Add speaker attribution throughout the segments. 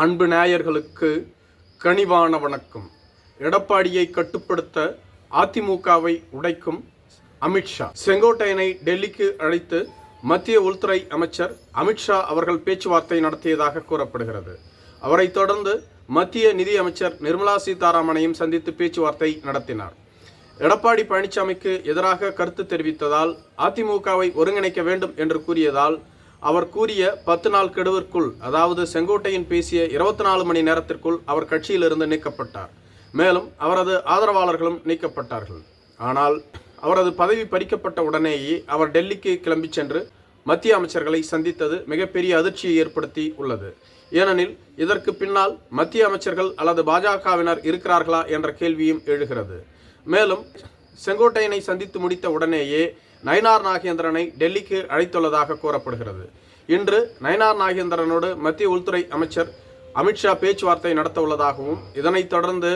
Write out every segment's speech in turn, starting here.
Speaker 1: அன்பு நேயர்களுக்கு கனிவான வணக்கம். எடப்பாடியை கட்டுப்படுத்த அதிமுகவை உடைக்கும் அமித்ஷா செங்கோட்டையனை டெல்லிக்கு அழைத்து மத்திய உள்துறை அமைச்சர் அமித்ஷா அவர்கள் பேச்சுவார்த்தை நடத்தியதாக கூறப்படுகிறது. அவரைத் தொடர்ந்து மத்திய நிதி அமைச்சர் நிர்மலா சீதாராமனையும் சந்தித்து பேச்சுவார்த்தை நடத்தினார். எடப்பாடி பழனிசாமிக்கு எதிராக கருத்து தெரிவித்ததால் அதிமுகவை ஒருங்கிணைக்க வேண்டும் என்று கூறியதால் அவர் கூறிய பத்து நாள் கெடுவிற்குள் அதாவது செங்கோட்டையன் பேசிய இருபத்தி நாலு மணி நேரத்திற்குள் அவர் கட்சியிலிருந்து நீக்கப்பட்டார். மேலும் அவரது ஆதரவாளர்களும் நீக்கப்பட்டார்கள். ஆனால் அவரது பதவி பறிக்கப்பட்ட உடனேயே அவர் டெல்லிக்கு கிளம்பி சென்று மத்திய அமைச்சர்களை சந்தித்தது மிகப்பெரிய அதிர்ச்சியை ஏற்படுத்தி உள்ளது. ஏனெனில் இதற்கு பின்னால் மத்திய அமைச்சர்கள் அல்லது பாஜகவினர் இருக்கிறார்களா என்ற கேள்வியும் எழுகிறது. மேலும் செங்கோட்டையனை சந்தித்து முடித்த உடனேயே நயனார் நாகேந்திரனை டெல்லிக்கு அழைத்துள்ளதாக கூறப்படுகிறது. இன்று நயனார் நாகேந்திரனோடு மத்திய உள்துறை அமைச்சர் அமித்ஷா பேச்சுவார்த்தை நடத்த உள்ளதாகவும் இதனைத் தொடர்ந்து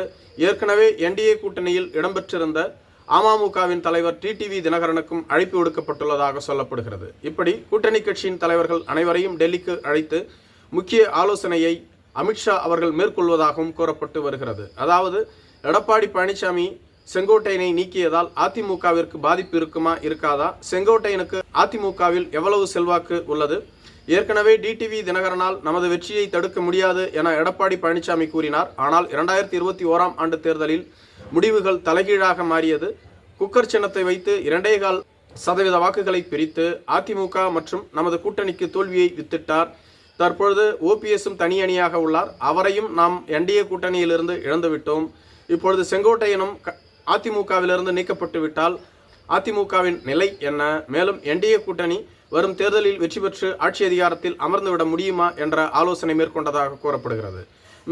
Speaker 1: ஏற்கனவே என்டிஏ கூட்டணியில் இடம்பெற்றிருந்த அமமுகவின் தலைவர் டிடிவி தினகரனுக்கும் அழைப்பு விடுக்கப்பட்டுள்ளதாக சொல்லப்படுகிறது. இப்படி கூட்டணி கட்சியின் தலைவர்கள் அனைவரையும் டெல்லிக்கு அழைத்து முக்கிய ஆலோசனையை அமித்ஷா அவர்கள் மேற்கொள்வதாகவும் கூறப்பட்டு வருகிறது. அதாவது எடப்பாடி பழனிசாமி செங்கோட்டையனை நீக்கியதால் அதிமுகவிற்கு பாதிப்பு இருக்குமா இருக்காதா? செங்கோட்டையனுக்கு அதிமுகவில் எவ்வளவு செல்வாக்கு உள்ளது? ஏற்கனவே டிடிவி தினகரனால் நமது வெற்றியை தடுக்க முடியாது என எடப்பாடி பழனிசாமி கூறினார். ஆனால் இரண்டாயிரத்தி இருபத்தி ஓராம் ஆண்டு தேர்தலில் முடிவுகள் தலைகீழாக மாறியது. குக்கர் சின்னத்தை வைத்து இரண்டே கால் சதவீத வாக்குகளை பிரித்து அதிமுக மற்றும் நமது கூட்டணிக்கு தோல்வியை வித்திட்டார். தற்பொழுது ஓபிஎஸும் தனி அணியாக உள்ளார். அவரையும் நாம் என்டிஏ கூட்டணியிலிருந்து இழந்துவிட்டோம். இப்பொழுது செங்கோட்டையனும் அதிமுகவிலிருந்து நீக்கப்பட்டு விட்டால் அதிமுகவின் நிலை என்ன? மேலும் என்டிஏ கூட்டணி வரும் தேர்தலில் வெற்றி பெற்று ஆட்சி அதிகாரத்தில் அமர்ந்துவிட முடியுமா என்ற ஆலோசனை மேற்கொண்டதாக கூறப்படுகிறது.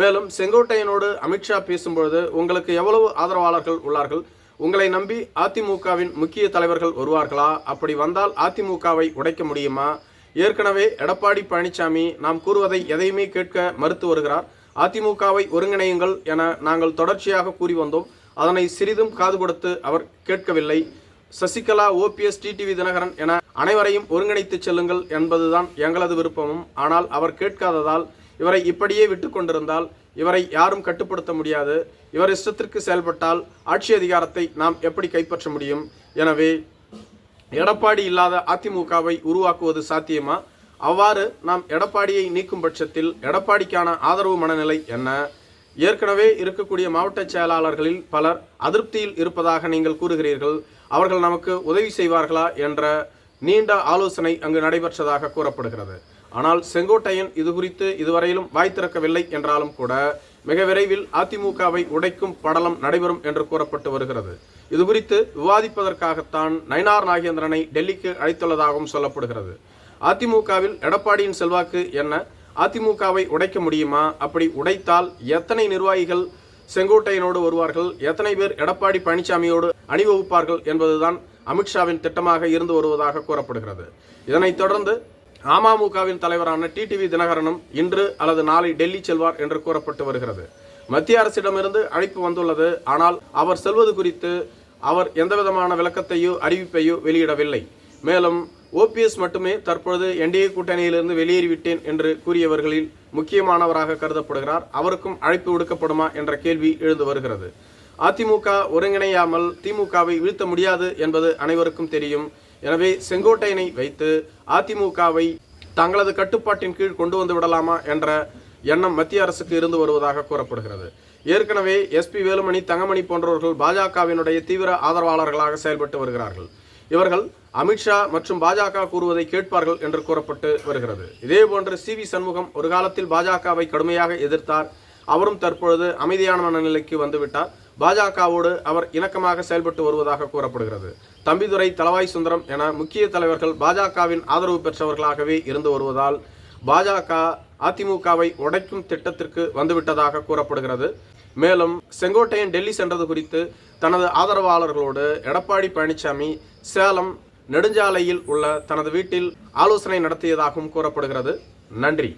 Speaker 1: மேலும் செங்கோட்டையனோடு அமித்ஷா பேசும்பொழுது உங்களுக்கு எவ்வளவு ஆதரவாளர்கள் உள்ளார்கள்? உங்களை நம்பி அதிமுகவின் முக்கிய தலைவர்கள் வருவார்களா? அப்படி வந்தால் அதிமுகவை உடைக்க முடியுமா? ஏற்கனவே எடப்பாடி பழனிசாமி நாம் கூறுவதை எதையுமே கேட்க மறுத்து வருகிறார். அதிமுகவை ஒருங்கிணையுங்கள் என நாங்கள் தொடர்ச்சியாக கூறி வந்தோம். அதனை சிறிதும் காது கொடுத்து அவர் கேட்கவில்லை. சசிகலா ஓபிஎஸ் டிடிவி தினகரன் என அனைவரையும் ஒருங்கிணைத்து செல்லுங்கள் என்பதுதான் எங்களது விருப்பமும். ஆனால் அவர் கேட்காததால் இவரை இப்படியே விட்டு கொண்டிருந்தால் இவரை யாரும் கட்டுப்படுத்த முடியாது. இவர் இஷ்டத்திற்கு செயல்பட்டால் ஆட்சி அதிகாரத்தை நாம் எப்படி கைப்பற்ற முடியும்? எனவே எடப்பாடி இல்லாத அதிமுகவை உருவாக்குவது சாத்தியமா? அவ்வாறு நாம் எடப்பாடியை நீக்கும் பட்சத்தில் எடப்பாடிக்கான ஆதரவு மனநிலை என்ன? ஏற்கனவே இருக்கக்கூடிய மாவட்ட செயலாளர்களில் பலர் அதிருப்தியில் இருப்பதாக நீங்கள் கூறுகிறீர்கள். அவர்கள் நமக்கு உதவி செய்வார்களா என்ற நீண்ட ஆலோசனை அங்கு நடைபெற்றதாக கூறப்படுகிறது. ஆனால் செங்கோட்டையன் இது குறித்து இதுவரையிலும் வாய் திறக்கவில்லை என்றாலும் கூட மிக விரைவில் அதிமுகவை உடைக்கும் படலம் நடைபெறும் என்று கூறப்பட்டு வருகிறது. இது குறித்து விவாதிப்பதற்காகத்தான் நயனார் நாகேந்திரனை டெல்லிக்கு அழைத்துள்ளதாகவும் சொல்லப்படுகிறது. அதிமுகவில் எடப்பாடியின் செல்வாக்கு என்ன? அதிமுகவை உடைக்க முடியுமா? அப்படி உடைத்தால் எத்தனை நிர்வாகிகள் செங்கோட்டையனோடு வருவார்கள்? எத்தனை பேர் எடப்பாடி பழனிசாமியோடு அணிவகுப்பார்கள் என்பதுதான் அமித்ஷாவின் திட்டமாக இருந்து வருவதாக கூறப்படுகிறது. இதனைத் தொடர்ந்து அமமுகவின் தலைவரான டிடிவி தினகரனும் இன்று அல்லது நாளை டெல்லி செல்வார் என்று கூறப்பட்டு வருகிறது. மத்திய அரசிடமிருந்து அழைப்பு வந்துள்ளது. ஆனால் அவர் செல்வது குறித்து அவர் எந்தவிதமான விளக்கத்தையோ அறிவிப்பையோ வெளியிடவில்லை. மேலும் ஓபிஎஸ் மட்டுமே தற்பொழுது என்டிஏ கூட்டணியிலிருந்து வெளியேறிவிட்டேன் என்று கூறியவர்களில் முக்கியமானவராக கருதப்படுகிறார். அவருக்கும் அழைப்பு விடுக்கப்படுமா என்ற கேள்வி எழுந்து வருகிறது. அதிமுக ஒருங்கிணையாமல் திமுகவை வீழ்த்த முடியாது என்பது அனைவருக்கும் தெரியும். எனவே செங்கோட்டையனை வைத்து அதிமுகவை தங்களது கட்டுப்பாட்டின் கீழ் கொண்டு வந்து விடலாமா என்ற எண்ணம் மத்திய அரசுக்கு இருந்து வருவதாக கூறப்படுகிறது. ஏற்கனவே எஸ்பி வேலுமணி தங்கமணி போன்றவர்கள் பாஜகவினுடைய தீவிர ஆதரவாளர்களாக செயல்பட்டு வருகிறார்கள். இவர்கள் அமித்ஷா மற்றும் பாஜக கூறுவதை கேட்பார்கள் என்று கூறப்பட்டு வருகிறது. இதேபோன்று சி வி சண்முகம் ஒரு காலத்தில் பாஜகவை கடுமையாக எதிர்த்தார். அவரும் தற்பொழுது அமைதியான மனநிலைக்கு வந்துவிட்டார். பாஜகவோடு அவர் இணக்கமாக செயல்பட்டு வருவதாக கூறப்படுகிறது. தம்பிதுரை தலவாய் சுந்தரம் என முக்கிய தலைவர்கள் பாஜகவின் ஆதரவு பெற்றவர்களாகவே இருந்து வருவதால் பாஜக அதிமுகவை உடைக்கும் திட்டத்திற்கு வந்துவிட்டதாக கூறப்படுகிறது. மேலும் செங்கோட்டையன் டெல்லி சென்றது குறித்து தனது ஆதரவாளர்களோடு எடப்பாடி பழனிசாமி சேலம் நெடுஞ்சாலையில் உள்ள தனது வீட்டில் ஆலோசனை நடத்தியதாகவும் கூறப்படுகிறது. நன்றி.